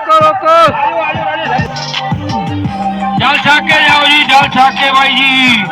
ਰੋਕੋ ਰੋਕੋ। ਜਲ ਛੱਕ ਕੇ ਜਾਓ ਜੀ ਜਲ ਛੱਕ ਕੇ ਬਾਈ ਜੀ।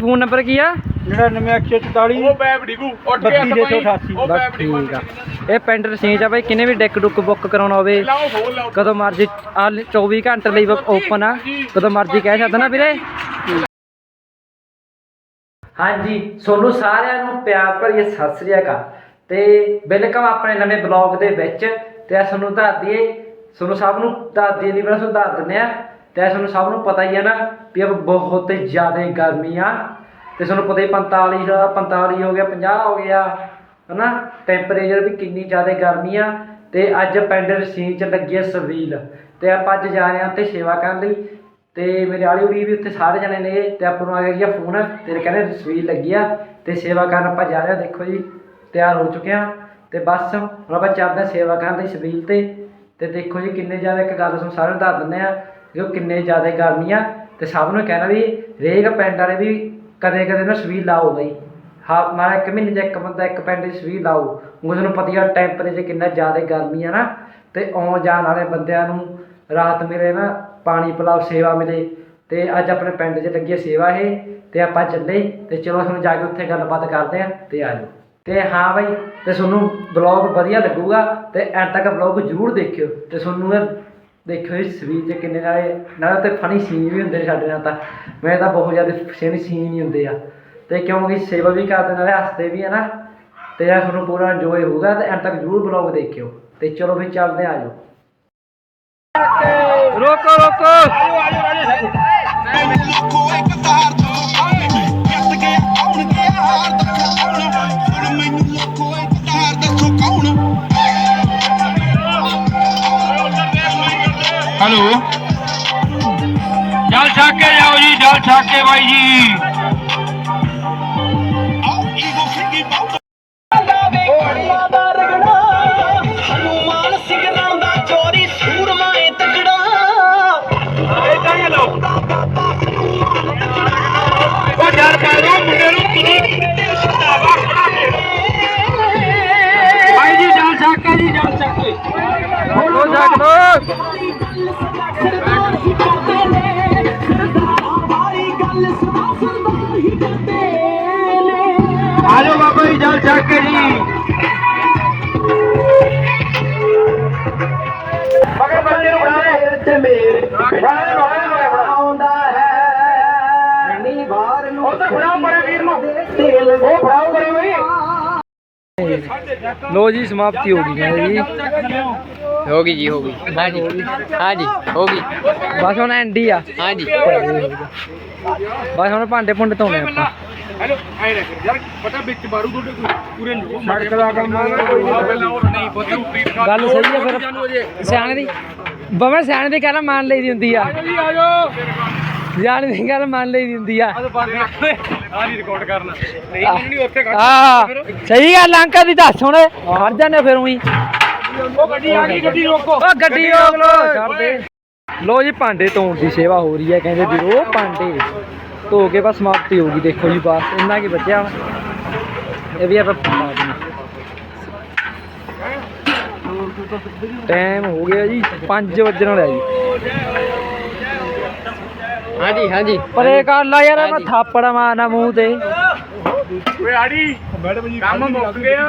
ਫੋਨ ਨੰਬਰ ਕੀ ਆ? 99144 ਉਹ ਬੈਬ ਡਿਗੂ ਉੱਠ ਕੇ ਬੱਤੀ ਦੇ 188 ਉਹ ਬੈਬ ਡਿਗੂ। ਠੀਕ ਆ। ਇਹ ਪਿੰਡ ਰਸੀਜ ਆ ਬਾਈ ਕਿਨੇ ਵੀ ਡੈਕ ਡੁੱਕ ਬੁੱਕ ਕਰਾਉਣਾ ਹੋਵੇ ਕਦੋਂ ਮਰਜ਼ੀ ਆ 24 ਘੰਟੇ ਲਈ ਓਪਨ ਆ ਕਦੋਂ ਮਰਜ਼ੀ ਕਹਿ ਸਕਦਾ ਨਾ ਵੀਰੇ? ਹਾਂਜੀ ਸੋਨੂੰ ਸਾਰਿਆਂ ਨੂੰ ਪਿਆਰ ਭਰੀ ਸਤਿ ਸ੍ਰੀ ਅਕਾਲ। ਤੇ ਵੈਲਕਮ ਆਪਣੇ ਨਵੇਂ ਬਲੌਗ ਦੇ ਵਿੱਚ ਤੇ ਆ ਤੁਹਾਨੂੰ ਦੱਸ ਦਈਏ ਤੁਹਾਨੂੰ ਸਭ ਨੂੰ ਦੱਸ ਦਈਏ ਨਹੀਂ ਪਰ ਤੁਹਾਨੂੰ ਦੱਸ ਦਿੰਦੇ ਆ ਤੇ ਤੁਹਾਨੂੰ ਸਭ ਨੂੰ ਪਤਾ ਹੀ ਹੈ ਨਾ ਵੀ अब ਬਹੁਤ ਜ਼ਿਆਦਾ ਗਰਮੀ ਆ। ਤੇ ਤੁਹਾਨੂੰ ਪਤਾ ਹੀ 45 45 ਹੋ ਗਿਆ 50 ਹੋ ਗਿਆ, ਹਨਾ? ਟੈਂਪਰੇਚਰ ਵੀ ਕਿੰਨੀ ਜ਼ਿਆਦਾ ਗਰਮੀ ਆ। ਤੇ ਅੱਜ ਪਿੰਡ ਰਸੀਨ ਚ ਲੱਗੀ ਆ ਸਵੀਲ ਤੇ ਆਪਾਂ ਅੱਜ ਜਾ ਰਹੇ ਹਾਂ ਉੱਥੇ ਸੇਵਾ ਕਰਨ ਲਈ। ਤੇ ਮੇਰੇ ਆਲੀ ਉੜੀ ਵੀ ਉੱਥੇ ਸਾਰੇ ਜਣੇ ਨੇ। ਤੇ ਆਪਾਂ ਨੂੰ ਆ ਗਿਆ ਫੋਨ ਤੇਰੇ ਕਹਿੰਦੇ ਸਵੀਲ ਲੱਗੀ ਆ। ਤੇ ਸੇਵਾ ਕਰਨ ਆਪਾਂ ਜਾ ਰਹੇ ਹਾਂ, ਦੇਖੋ ਜੀ। ਤਿਆਰ ਹੋ ਚੁੱਕਿਆ। ਆ ਤੇ ਬਸ ਹੁਣ ਆਪਾਂ ਚੱਲਦੇ ਹਾਂ ਸੇਵਾ ਕਰਨ ਲਈ ਸਬੀਲ ਤੇ। ਤੇ ਦੇਖੋ ਜੀ ਕਿੰਨੇ ਜ਼ਿਆਦਾ ਇੱਕ ਗੱਲ ਤੁਹਾਨੂੰ ਸਾਰਿਆਂ ਨੂੰ ਦੱਸ ਦਿੰਦੇ ਆ ਉਹ ਕਿੰਨੇ ਜ਼ਿਆਦਾ ਗਰਮੀ ਆ। ਤੇ ਸਭ ਨੂੰ ਕਹਿਣਾ ਵੀ ਰੇਗ ਪਿੰਡ ਵਾਲੇ ਵੀ ਕਦੇ ਕਦੇ ਨਾ ਸਵੀਲ ਲਾਓ ਬਈ। ਹਾਂ ਮਾਰਾ ਇੱਕ ਮਹੀਨੇ 'ਚ ਇੱਕ ਬੰਦਾ ਇੱਕ ਪਿੰਡ 'ਚ ਸਵੀਲ ਲਾਓ। ਉਹ ਤੁਹਾਨੂੰ ਪਤਾ ਹੀ ਆ ਟੈਂਪਰੇਚਰ ਕਿੰਨਾ ਜ਼ਿਆਦਾ ਗਰਮੀ ਆ ਨਾ। ਤੇ ਆਉਣ ਜਾਣ ਵਾਲੇ ਬੰਦਿਆਂ ਨੂੰ ਰਾਤ ਮਿਲੇ ਨਾ ਪਾਣੀ ਪਿਲਾਓ ਸੇਵਾ ਮਿਲੇ। ਤੇ ਅੱਜ ਆਪਣੇ ਪਿੰਡ 'ਚ ਲੱਗੀ ਹੈ ਸੇਵਾ ਇਹ। ਤੇ ਆਪਾਂ ਚੱਲੇ। ਤੇ ਚਲੋ ਤੁਹਾਨੂੰ ਜਾ ਕੇ ਉੱਥੇ ਗੱਲਬਾਤ ਕਰਦੇ ਆ ਤੇ ਆ ਜਾਓ। ਤੇ ਹਾਂ ਬਾਈ ਤੇ ਤੁਹਾਨੂੰ ਬਲੌਗ ਵਧੀਆ ਲੱਗੂਗਾ ਤੇ ਐਂਡ ਤੱਕ ਬਲੌਗ ਜ਼ਰੂਰ ਦੇਖਿਓ ਤੇ ਤੁਹਾਨੂੰ ਇਹ ਦੇਖਿਓ ਇਸ ਸਵੀਰ ਤੇ ਕਿੰਨੇ ਨਾਲੇ ਨਾਲੇ ਤੇ ਫਨੀ ਸੀਨ ਵੀ ਹੁੰਦੇ ਨੇ ਸਾਡੇ ਨਾਲ ਤਾਂ। ਮੈਂ ਤਾਂ ਬਹੁਤ ਜ਼ਿਆਦਾ ਸੀਨ ਸੀਨ ਹੀ ਹੁੰਦੇ ਆ। ਤੇ ਕਿਉਂਕਿ ਸੇਵਾ ਵੀ ਕਰਦੇ ਨਾਲੇ ਹੱਸਦੇ ਵੀ ਆ ਨਾ। ਤੇ ਇਹ ਤੁਹਾਨੂੰ ਪੂਰਾ ਇੰਜੋਏ ਹੋਊਗਾ ਤੇ ਐਂਡ ਤੱਕ ਜ਼ਰੂਰ ਬਲੌਗ ਦੇਖਿਓ। ਤੇ ਚਲੋ ਫਿਰ ਚੱਲਦੇ ਆ ਜਾਓ ਰੋਕੋ ਰੋਕੋ। ਜੀ। ਜਲ ਛੱਕ ਕੇ ਬਾਈ ਜੀ ਆਓ ਈਗੋ ਫਿੱਗੀ ਬਹੁਤ ਬਾਈ ਜੀ ਜਲ ਛੱਕ ਕੇ ਜੀ ਜਲ ਛੱਕ ਕੇ। ਹੋ ਜਾਗ ਬਾਬਾ ਜੀ। ਜੀ ਮਗਰ ਬੰਦੇ ਨੂੰ ਬਣਾ ਦੇ ਤੇ ਮੇਰੇ ਆਉਂਦਾ ਹੈ। ਨੀ ਬਾਹਰ ਨੂੰ ਉਧਰ ਫੜਾਓ ਬੜੇ ਵੀਰ ਨੂੰ। ਉਹ ਫੜਾਓ ਕਰੇ ਬਈ। ਲੋ ਜੀ ਸਮਾਪਤੀ ਹੋ ਗਈ ਕਹਿੰਦੇ ਜੀ। ਹੋ ਗਈ ਜੀ ਹੋ ਗਈ। ਹਾਂਜੀ ਹਾਂਜੀ ਹੋ ਗਈ। ਬਸ ਹੁਣ ਐਂਡੀ ਆ। ਹਾਂਜੀ। ਬਸ ਹੁਣ ਭਾਂਡੇ ਭੁੰਡੇ ਧੋਣੇ ਆਪਾਂ। ਹੈਲੋ ਆਏ ਰੱਖ ਯਾਰ ਪਤਾ ਵਿੱਚ ਬਾਰੂ ਤੁਹਾਡੇ ਕੋਈ ਪੂਰੇ ਨੂੰ ਸੜਕ ਦਾ ਕੰਮ ਪਹਿਲਾਂ ਉਹ ਨਹੀਂ ਪਤਾ ਉੱਪਰੀ ਗੱਲ ਸਹੀ ਆ ਫਿਰ। ਸਿਆਣੇ ਦੀ ਬਵੇਂ ਸਿਆਣੇ ਦੀ ਗੱਲ ਮੰਨ ਲਈ ਦੀ ਹੁੰਦੀ ਆ। ਜੀ ਆ ਜਾਓ ਸਿਆਣੇ ਦੀ ਗੱਲ ਮੰਨ ਲਈ ਦੀ ਹੁੰਦੀ ਆ। ਆ ਨਹੀਂ ਰਿਕਾਰਡ ਕਰਨਾ। ਨਹੀਂ ਮੈਨੂੰ ਨਹੀਂ ਉੱਥੇ ਕੱਢ ਆ ਸਹੀ ਗੱਲ ਅੰਕਲ ਦੀ ਦੱਸ ਹੁਣ। ਹਟ ਜਾਂਦੇ ਫਿਰ ਉਹੀ। ਉਹ ਗੱਡੀ ਆ ਗਈ ਗੱਡੀ ਰੋਕੋ। ਓ ਗੱਡੀ ਰੋਕ ਲੋ ਛੱਡ ਦੇ ਲੋ ਜੀ ਭਾਂਡੇ ਧੋਣ ਦੀ ਸੇਵਾ ਹੋ ਰਹੀ ਹੈ ਕਹਿੰਦੇ ਵੀਰੋ ਭਾਂਡੇ। ਧੋ ਕੇ ਬਸ ਸਮਾਪਤੀ ਹੋ ਗਈ ਦੇਖੋ ਜੀ ਬਸ ਇੰਨਾ ਕੀ ਬਚਿਆ ਹੁਣ ਇਹ ਵੀ ਆਪਾਂ ਪਾ ਦਿੰਦੇ ਟਾਈਮ ਹੋ ਗਿਆ ਜੀ 5 ਵਜਣ ਵਾਲਾ ਜੀ। ਹਾਂਜੀ ਹਾਂਜੀ। ਪਰੇ ਕਰ ਲਾ ਯਾਰ ਮੈਂ ਥਾਪੜ ਮਾਰਨਾ ਮੂੰਹ ਤੇ। ਓਏ ਆੜੀ ਮੈਡਮ ਜੀ ਕੰਮ ਮੁੱਕ ਗਿਆ।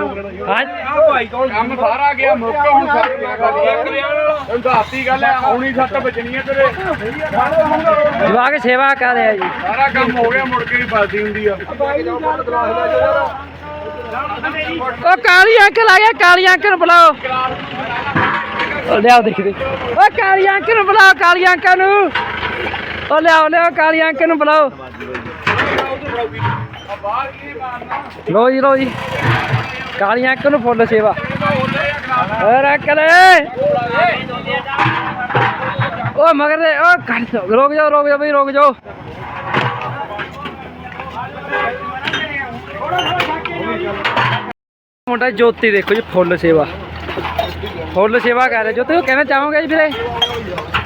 ਹਾਂ। ਆ ਭਾਈ ਕੌਣ ਕੰਮ ਸਾਰਾ ਗਿਆ ਮੁੱਕ ਹੁਣ ਸੱਤ ਗਿਆ ਗੱਲ ਇੱਕ ਰਿਆਲ ਹੁਣ ਦੱਸਤੀ ਗੱਲ ਹੈ ਆਉਣੀ ਸੱਤ ਬਚਣੀ ਹੈ ਤੇਰੇ। ਜਵਾਕ ਸੇਵਾ ਕਰ ਰਿਹਾ ਜੀ। ਸਾਰਾ ਕੰਮ ਹੋ ਗਿਆ ਮੁੜ ਕੇ ਨਹੀਂ ਹੁੰਦੀ ਆ। ਓ ਕਾਲੀ ਅੰਕਲ ਆ ਗਿਆ ਕਾਲੀ ਅੰਕਲ ਨੂੰ ਬੁਲਾਓ। ਓ ਲਿਆਓ ਦੇਖਦੇ ਓ ਕਾਲੀ ਅੰਕਲ ਨੂੰ ਬੁਲਾਓ ਕਾਲੀ ਅੰਕਲ ਨੂੰ। ਓ ਲਿਆਓ ਲਿਆਓ ਕਾਲੀ ਅੰਕਲ ਨੂੰ ਬੁਲਾਓ। ਲੋ ਜੀ ਲੋ ਜੀ। ਕਾਲੀ ਅੰਕਲ ਨੂੰ ਫੁੱਲ ਸੇਵਾ। ਓ ਅੰਕਲ। ਓ ਮਗਰ ਦੇ ਓ ਕੱਢ ਦਿਓ। ਰੁਕ ਜਾਓ ਰੁਕ ਜਾਓ ਬਈ ਰੁਕ ਜਾਓ। ਮੁੰਡਾ ਜੋਤੀ ਦੇਖੋ ਜੀ ਫੁੱਲ ਸੇਵਾ। ਫੁੱਲ ਸੇਵਾ ਕਰ ਰਿਹਾ। ਜੋਤੀ ਉਹ ਕਹਿਣਾ ਚਾਹੋਗੇ ਜੀ ਵੀਰੇ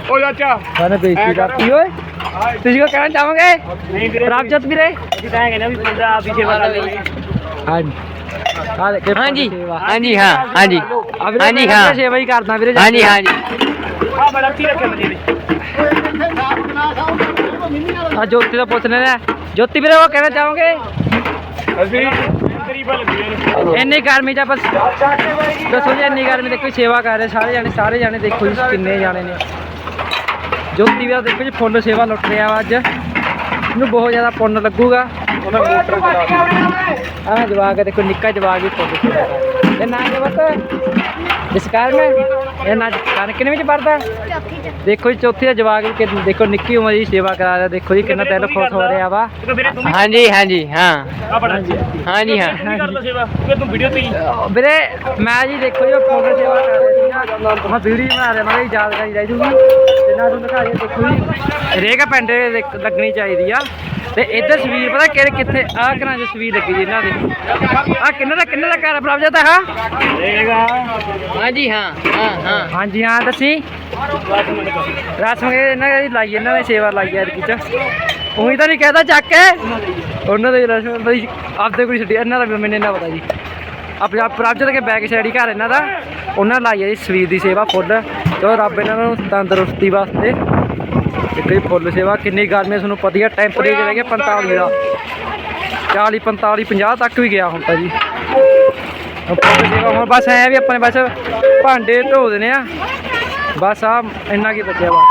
ਓ ਚਾਚਾ। ਸਾਨੇ ਬੇਇੱਜ਼ਤੀ ਕਰਤੀ ਓਏ। ਤੁਸੀਂ ਕੋ ਕਹਿਣਾ ਚਾਹੋਗੇ? ਪ੍ਰਭਜੋਤ ਵੀਰੇ ਅਸੀਂ ਤਾਂ ਕਹਿੰਦੇ ਵੀ ਬੰਦਾ ਆਪ ਹੀ ਸੇਵਾ ਕਰ ਲਈ ਹਾਂਜੀ। ਆ ਹਾਂਜੀ। ਹਾਂਜੀ ਹਾਂ ਹਾਂਜੀ। ਹਾਂਜੀ ਹਾਂ। ਸੇਵਾ ਹੀ ਕਰਦਾ ਵੀਰੇ ਹਾਂਜੀ ਹਾਂਜੀ। ਆ ਜੋਤੀ ਦਾ ਪੁੱਛ ਲੈਣਾ ਜੋਤੀ ਵੀਰੇ ਉਹ ਕਹਿਣਾ ਚਾਹੋਗੇ? ਅਸੀਂ ਇੰਨੀ ਗਰਮੀ ਚ ਬਸ ਦੱਸੋ ਜੀ ਇੰਨੀ ਗਰਮੀ ਦੇ ਕੋਈ ਸੇਵਾ ਕਰ ਰਹੇ? ਸਾਰੇ ਜਾਣੇ ਸਾਰੇ ਜਾਣੇ ਦੇਖੋ ਜੀ ਕਿੰਨੇ ਜਾਣੇ ਨੇ। ਜੋਤੀ ਵੀਰਾ ਦੇਖੋ ਜੀ ਫੁੱਲ ਸੇਵਾ ਲੁੱਟ ਰਿਹਾ ਵਾ ਅੱਜ। ਇਹਨੂੰ ਬਹੁਤ ਜ਼ਿਆਦਾ ਪੁੰਨ ਲੱਗੂਗਾ। ਉਹਨਾਂ ਮੋਟਰ ਚਲਾ ਆਹ ਜਵਾਕ ਆ, ਦੇਖੋ ਨਿੱਕਾ ਜਵਾਕ ਵੀ ਫੁੱਲ ਸੇਵਾ। ਇਹ ਨਾਂ ਬਤ ਇਸ ਕਾਰਨ ਇਹ ਨਾ ਕਣਕ ਕਿੰਨੇ ਵਿੱਚ ਪੜਦਾ ਦੇਖੋ ਜੀ ਚੌਥੀ ਦਾ ਜਵਾਕ ਵੀ ਕਿ- ਦੇਖੋ ਨਿੱਕੀ ਉਮਰ ਦੀ ਸੇਵਾ ਕਰਾ ਰਿਹਾ ਦੇਖੋ ਜੀ ਕਿੰਨਾ ਦਿਲ ਖੁਸ਼ ਹੋ ਰਿਹਾ ਵਾ। ਹਾਂਜੀ ਹਾਂਜੀ ਹਾਂ। ਹਾਂਜੀ ਹਾਂ। ਵੀਰੇ ਮੈਂ ਜੀ ਦੇਖੋ ਜੀ ਫੋਨ ਸੇਵਾ ਕਰ ਰਿਹਾ ਸੀ ਨਾ। ਮੈਂ ਵੀਡੀਓ ਬਣਾ ਰਿਹਾ ਮੈਂ ਯਾਦਗਾਰੀ ਰਹਿ ਜੂਗੀ। ਤੇ ਨਾ ਤੁਹਾਨੂੰ ਦਿਖਾ ਰਿਹਾ ਦੇਖੋ ਜੀ। ਰੇਗਾ ਪਿੰਡ ਲੱਗਣੀ ਚਾਹੀਦੀ ਆ। ਤੇ ਇੱਧਰ ਸਵੀਰ ਪਤਾ ਕਿਹੜੇ ਕਿੱਥੇ ਆਹ ਘਰਾਂ 'ਚ ਸਵੀਰ ਲੱਗੀ ਜੀ ਇਹਨਾਂ ਦੇ। ਆਹ ਕਿੰਨਾ ਦਾ ਕਿੰਨਾ ਦਾ ਘਰ ਪ੍ਰਾਪਤ ਜਾਂਦਾ ਹਾਂ ਹਾਂਜੀ ਹਾਂ ਹਾਂ ਹਾਂ। ਹਾਂਜੀ ਹਾਂ ਦੱਸੀ। ਰਸਮ ਇਹਨਾਂ ਦੀ ਲਾਈ ਇਹਨਾਂ ਨੇ ਸੇਵਾ ਲਾਈ ਐ ਚ ਉਹੀ ਤਾਂ ਨਹੀਂ ਕਹਦਾ ਚੱਕ ਕੇ। ਉਹਨਾਂ ਦੇ ਰਸਮ ਬਈ ਆਪਦੇ ਕੋਈ ਛੱਡੀ ਇਹਨਾਂ ਦਾ ਮੈਨੂੰ ਇੰਨਾ ਪਤਾ ਜੀ। ਆਪਣੇ ਆਪ ਪ੍ਰਾਪਤ ਕੇ ਬੈਕ ਸਾਈਡ ਹੀ ਘਰ ਇਹਨਾਂ ਦਾ। ਉਹਨਾਂ ਲਾਈ ਹੈ ਜੀ ਸਰੀਰ ਦੀ ਸੇਵਾ ਫੁੱਲ। ਚਲੋ ਰੱਬ ਇਹਨਾਂ ਨੂੰ ਤੰਦਰੁਸਤੀ ਵਾਸਤੇ। ਇੱਕ ਹੀ ਫੁੱਲ ਸੇਵਾ, ਕਿੰਨੀ ਗਰਮੀ ਹੈ ਤੁਹਾਨੂੰ ਪਤਾ ਹੀ ਹੈ ਟੈਂਪਰੇਚਰ ਰਹਿ 45 ਦਾ 40 45 50 ਤੱਕ ਵੀ ਗਿਆ ਹੁਣ ਤਾਂ ਜੀ। ਫੁੱਲ ਸੇਵਾ, ਹੁਣ ਬਸ ਐ ਵੀ ਆਪਣੇ ਬਸ ਭਾਂਡੇ ਧੋ ਦੇਣੇ ਆ। ਬਸ ਆ, ਇੰਨਾ ਕੀ ਬਚਿਆ ਬਸ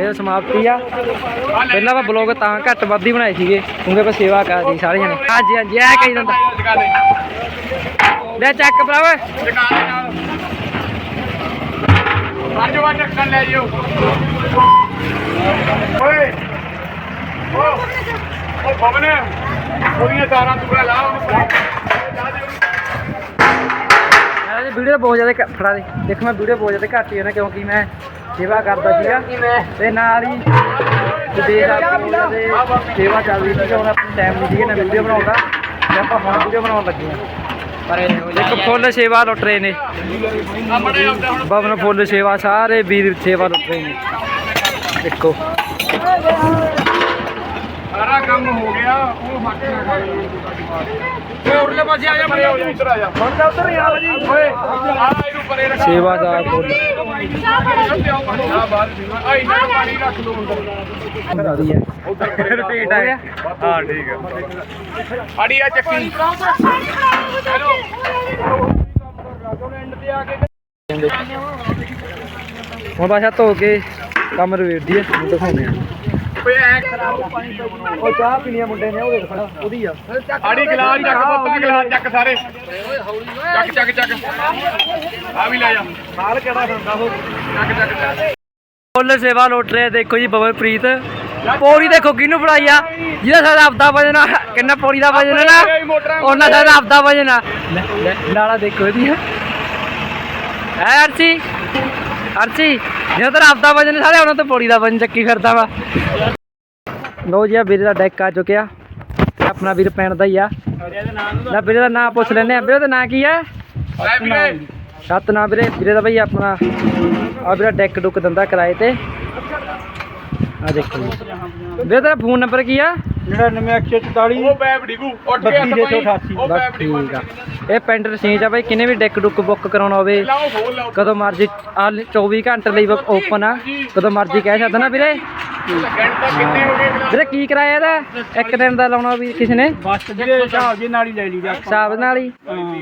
ਇਹ ਸਮਾਪਤੀ ਆ। ਪਹਿਲਾਂ ਆਪਾਂ ਬਲੌਗ ਤਾਂ ਘੱਟ ਵੱਧ ਹੀ ਬਣਾਏ ਸੀਗੇ ਕਿਉਂਕਿ ਆਪਾਂ ਸੇਵਾ ਕਰਦੀ ਸਾਰੇ ਜਣੇ। ਹਾਂਜੀ ਹਾਂਜੀ, ਐ ਕਹੀ ਜਾਂਦਾ। ਲੈ ਚੱਕ ਭਰਾਵਾ। ਜਗਾਲੇ ਨਾਲ ਪੰਜ ਵਾਰ ਚੱਕਣ ਲੈ ਜਿਓ। ਓਏ ਓ ਓ ਭਵਨ ਉਹਦੀਆਂ ਤਾਰਾਂ ਤੂੜਾ ਲਾ ਉਹਨੂੰ ਲਾ ਦੇ ਉਹਨੂੰ। ਮੈਂ ਵੀਡੀਓ ਬਹੁਤ ਜ਼ਿਆਦਾ ਫੜਾ ਦੇ। ਦੇਖ ਮੈਂ ਵੀਡੀਓ ਬਹੁਤ ਜ਼ਿਆਦਾ ਘੱਟ ਹੀ ਹੈ ਨਾ ਕਿਉਂਕਿ ਮੈਂ ਸੇਵਾ ਕਰਦਾ ਸੀਗਾ। ਤੇ ਨਾਲ ਹੀ ਵਿਦੇਸ਼ ਆ ਦੇ ਸੇਵਾ ਚੱਲ ਰਹੀ ਸੀ ਹੁਣ ਆਪਣੀ ਟਾਈਮ ਨਹੀਂ ਸੀਗਾ ਨਾ ਵੀਡੀਓ ਬਣਾਉਂਦਾ। ਤੇ ਆਪਾਂ ਹੁਣ ਵੀਡੀਓ ਬਣਾਉਣ ਲੱਗੇ ਆ। ਪਰ ਇੱਕ ਫੁੱਲ ਸੇਵਾ ਲੁੱਟ ਰਹੇ ਨੇ। ਬਵਨ ਫੁੱਲ ਸੇਵਾ ਸਾਰੇ ਵੀਰ ਸੇਵਾ ਲੁੱਟ ਰਹੇ ਨੇ। ਦੇਖੋ। ਸਾਰਾ ਕੰਮ ਹੋ ਗਿਆ ਉਹ ਹੱਥ ਨਾ ਓਏ ਉਰਲੇ ਪਾਸੇ ਆ ਜਾ ਜਾ ਇੱਧਰ ਆ ਜਾ। ਹੁਣ ਤਾਂ ਉੱਧਰ ਹੀ ਆ ਜੀ ਓਏ ਆ ਇਹਨੂੰ ਪਰੇ ਰੱਖ। ਸੇਵਾ ਦਾ ਫੁੱਲ। ਆ ਬਾਹਰ ਆ। ਇਹਨਾਂ ਨੂੰ ਪਾਣੀ ਰੱਖ ਲਓ ਅੰਦਰ ਉਧਰ ਰਿਪੀਟ ਆ ਹਾਂ ਠੀਕ ਹੈ ਆੜੀ ਆ ਚੱਕੀ ਹੁਣ ਬਾਸ਼ਾ ਧੋ ਕੇ ਕੰਮ ਰਵੇੜਦੀ ਹੈ ਦਿਖਾਉਂਦੇ ਆ। ਓਏ ਐ ਖਰਾਬ ਪਾਣੀ ਉਹ ਚਾਹ ਪੀਣੀ ਆ ਮੁੰਡੇ ਨੇ ਉਹ ਦੇਖ ਖੜਾ ਉਹਦੀ ਆ। ਆੜੀ ਗਲਾਸ ਚੱਕ ਪੱਤਾ ਗਲਾਸ ਚੱਕ ਸਾਰੇ। ਚੱਕ ਚੱਕ ਚੱਕ। ਆ ਵੀ ਲੈ ਜਾ। ਨਾਲ ਕਿਹੜਾ ਹੁੰਦਾ ਉਹ? ਚੱਕ ਚੱਕ ਚੱਕ। ਫੁੱਲ ਸੇਵਾ ਲੁੱਟ ਰਿਹਾ ਦੇਖੋ ਜੀ ਬਵਨਪ੍ਰੀਤ ਪੌੜੀ ਦੇਖੋ ਕਿਹਨੂੰ ਫੜਾਈ ਆ? ਜਿਹਦਾ ਸਾਡਾ ਆਪਦਾ ਵਜਨ ਆ ਕਿੰਨਾ ਪੌੜੀ ਦਾ ਵਜਨ ਹੈ ਨਾ? ਉਹਨਾਂ ਦਾ ਤਾਂ ਆਪਦਾ ਵਜਨ ਆ। ਨਾਲਾ ਦੇਖੋ ਇਹਦੀ। ਹੈ ਅਰਚੀ ਅਰਚੀ ਜਿਹਦਾ ਤੇਰਾ ਆਪਦਾ ਵਜਨ ਸਾਰੇ ਉਹਨਾਂ ਤੋਂ ਪੌੜੀ ਦਾ ਵਜਨ ਚੱਕੀ ਫਿਰਦਾ ਵਾ। ਲੋ ਜੀ ਆ ਵੀਰੇ ਦਾ ਡੈਕ ਆ ਚੁੱਕਿਆ। ਤੇ ਆਪਣਾ ਵੀਰ ਪੈਣ ਦਾ ਹੀ ਆ। ਲੈ ਵੀਰੇ ਦਾ ਨਾਂ ਪੁੱਛ ਲੈਨੇ ਆ। ਵੀਰੇ ਦਾ ਨਾਂ ਕੀ ਆ? ਲੈ ਵੀਰੇ। ਸਤਨਾਮ ਵੀਰੇ। ਵੀਰੇ ਦਾ ਬਈ ਆਪਣਾ ਆ ਵੀਰਾ ਡੈਕ ਡੁੱਕ ਦਿੰਦਾ ਕਿਰਾਏ ਤੇ। ਆ ਦੇਖੋ ਜੀ। ਵੀਰੇ ਤੇਰਾ ਫੋਨ ਨੰਬਰ ਕੀ ਆ? 99144 ਉਹ ਪੈਪ ਡਿਗੂ ਉੱਠ ਕੇ ਹੱਥ ਪਾਈ। ਉਹ ਡਿਗੂ। ਠੀਕ ਆ। ਇਹ ਪਿੰਡ ਰਸੀਜ ਆ ਬਈ ਕਿਨੇ ਵੀ ਡੈਕ ਡੁੱਕ ਬੁੱਕ ਕਰਾਉਣਾ ਹੋਵੇ ਕਦੋਂ ਮਰਜ਼ੀ ਆ 24 ਘੰਟੇ ਲਈ ਓਪਨ ਆ। ਕਦੋਂ ਮਰਜ਼ੀ ਕਹਿ ਸਕਦਾ ਨਾ ਵੀਰੇ? ਵੀਰੇ ਕੀ ਕਿਰਾਇਆ ਇਹਦਾ? ਇੱਕ ਦਿਨ ਦਾ ਲਾਉਣਾ ਵੀ ਕਿਸੇ ਨੇ? ਬਸ ਵੀਰੇ ਹਿਸਾਬ ਜੀ ਨਾਲ ਹੀ ਲੈ ਲਈ ਹਿਸਾਬ ਨਾਲ ਹੀ?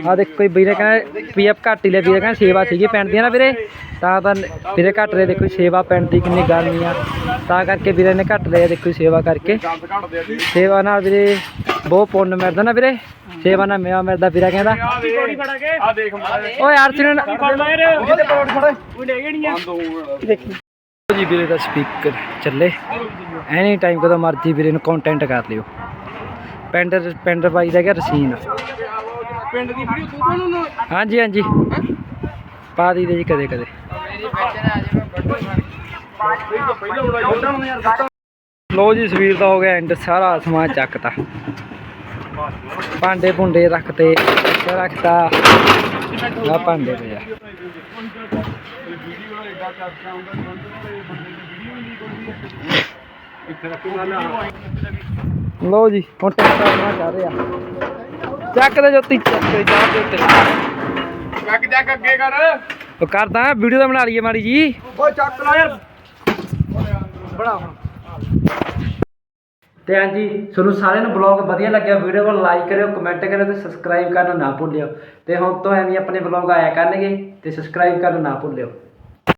ਆ ਦੇਖ ਕੋਈ ਵੀਰੇ ਕਹਿੰਦਾ ਪੀਐਫ ਘੱਟ ਹੀ ਲੈ ਵੀਰੇ ਕਹਿੰਦਾ ਸੇਵਾ ਸੀਗੀ ਪਿੰਡ ਦੀ ਨਾ ਵੀਰੇ। ਤਾਂ ਤਾਂ ਵੀਰੇ ਘੱਟ ਲੈ ਦੇਖੋ ਸੇਵਾ ਪਿੰਡ ਦੀ ਕਿੰਨੀ ਗਰਮੀ ਆ। ਤਾਂ ਕਰਕੇ ਵੀਰੇ ਨੇ ਘੱਟ ਲਿਆ ਦੇਖੋ ਸੇਵਾ ਕਰਕੇ। ਸੇਵਾ ਨਾਲ ਵੀਰੇ ਬਹੁਤ ਪੁੰਨ ਮਿਲਦਾ ਨਾ ਵੀਰੇ। ਸੇਵਾ ਨਾਲ ਮੇਵਾ ਮਿਲਦਾ ਵੀਰਾ ਕਹਿੰਦਾ। ਓਏ ਉਹਦੇ ਪਰੋੜ ਫੜੇ ਲੈ ਗਏ ਨਹੀਂ ਦੇਖੀ। ਜੀ ਵੀਰੇ ਦਾ ਸਪੀਕਰ ਚੱਲੇ। ਐਨੀ ਟਾਈਮ ਕਦੋਂ ਮਰਜ਼ੀ ਵੀਰੇ ਨੂੰ ਕੰਟੈਂਟ ਕਰ ਲਿਓ। ਪਿੰਡ ਪਿੰਡ ਬਾਈ ਦਾ ਕਿ ਰਸੀਨ। ਪਿੰਡ ਦੀ ਵੀਡੀਓ ਤੂੰ ਬਣਾਉਣਾ? ਹਾਂਜੀ ਹਾਂਜੀ। ਪਾ ਦੀ ਦੇ ਜੀ ਕਦੇ ਕਦੇ। ਲੋ ਜੀ ਸਵੀਰ ਦਾ ਹੋ ਗਿਆ ਐਂਡ ਸਾਰਾ ਸਮਾਨ ਚੱਕਤਾ। ਭਾਂਡੇ ਭੁੰਡੇ ਰੱਖਤੇ ਰੱਖਤਾ। ਆ ਭਾਂਡੇ ਪਏ ਆ ਇੱਥੇ ਰੱਖੋ ਲਓ ਜੀ ਹੁਣ ਟੈਂਟ ਆਪਣਾ ਕਰ ਰਿਹਾ। ਚੱਕ ਦੇ ਜੋਤੀ ਚੱਕ ਦੇ ਜਾ ਦੇ ਉੱਤੇ। ਚੱਕ ਚੱਕ ਅੱਗੇ ਕਰ। ਉਹ ਕਰਦਾ ਵੀਡੀਓ ਤਾਂ ਬਣਾ ਲਈਏ ਮਾੜੀ ਜੀ। ਓ ਚੱਕ ਲੈ ਯਾਰ। ਬਣਾ ਤੇ ਹਾਂਜੀ ਤੁਹਾਨੂੰ ਸਾਰਿਆਂ ਨੂੰ ਬਲੌਗ ਵਧੀਆ ਲੱਗਿਆ ਵੀਡੀਓ ਨੂੰ ਲਾਈਕ ਕਰਿਓ ਕਮੈਂਟ ਕਰਿਓ ਤੇ ਸਬਸਕ੍ਰਾਈਬ ਕਰਨਾ ਨਾ ਭੁੱਲਿਓ। ਤੇ ਹੁਣ ਤੋਂ ਐਵੇਂ ਆਪਣੇ ਬਲੌਗ ਆਇਆ ਕਰਨਗੇ ਤੇ ਸਬਸਕ੍ਰਾਈਬ ਕਰਨਾ ਨਾ ਭੁੱਲਿਓ।